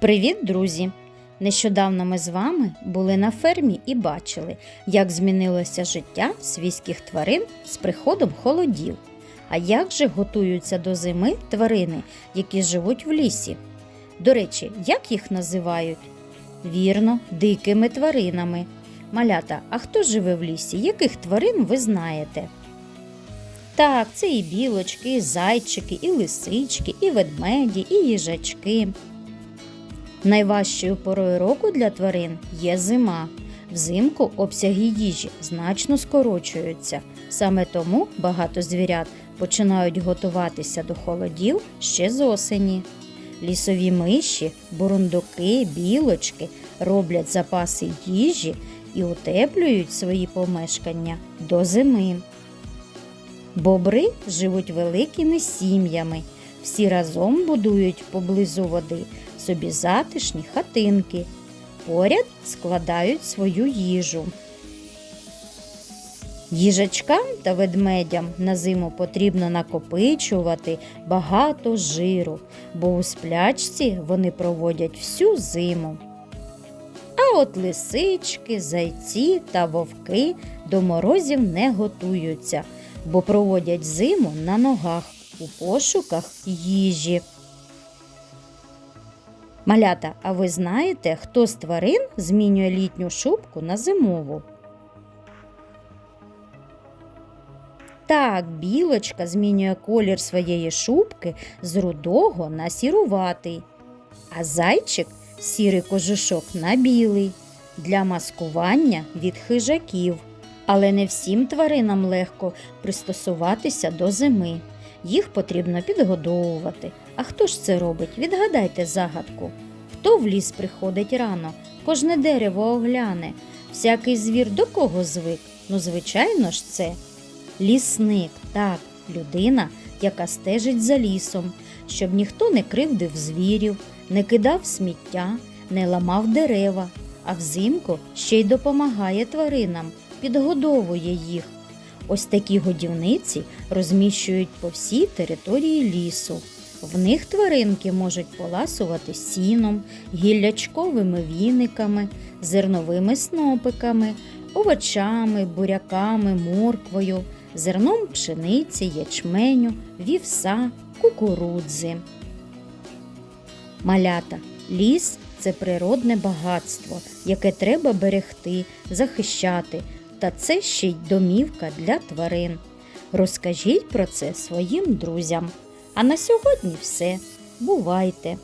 Привіт, друзі! Нещодавно ми з вами були на фермі і бачили, як змінилося життя свійських тварин з приходом холодів. А як же готуються до зими тварини, які живуть в лісі? До речі, як їх називають? Вірно, дикими тваринами. Малята, а хто живе в лісі? Яких тварин ви знаєте? Так, це і білочки, і зайчики, і лисички, і ведмеді, і їжачки. Найважчою порою року для тварин є зима. Взимку обсяги їжі значно скорочуються. Саме тому багато звірят починають готуватися до холодів ще з осені. Лісові миші, бурундуки, білочки роблять запаси їжі і утеплюють свої помешкання до зими. Бобри живуть великими сім'ями. Всі разом будують поблизу води собі затишні хатинки. Поряд складають свою їжу. Їжачкам та ведмедям на зиму потрібно накопичувати багато жиру, бо у сплячці вони проводять всю зиму. А от лисички, зайці та вовки до морозів не готуються, бо проводять зиму на ногах у пошуках їжі. Малята, а ви знаєте, хто з тварин змінює літню шубку на зимову? Так, білочка змінює колір своєї шубки з рудого на сіруватий, а зайчик сірий кожушок на білий для маскування від хижаків. Але не всім тваринам легко пристосуватися до зими. Їх потрібно підгодовувати. А хто ж це робить? Відгадайте загадку. Хто в ліс приходить рано, кожне дерево огляне, всякий звір до кого звик? Ну, звичайно ж, це лісник, так, людина, яка стежить за лісом, щоб ніхто не кривдив звірів, не кидав сміття, не ламав дерева, а взимку ще й допомагає тваринам, підгодовує їх. Ось такі годівниці розміщують по всій території лісу. В них тваринки можуть поласувати сіном, гіллячковими віниками, зерновими снопиками, овочами, буряками, морквою, зерном пшениці, ячменю, вівса, кукурудзи. Малята, ліс це природне багатство, яке треба берегти, захищати, та це ще й домівка для тварин. Розкажіть про це своїм друзям. А на сьогодні все. Бувайте!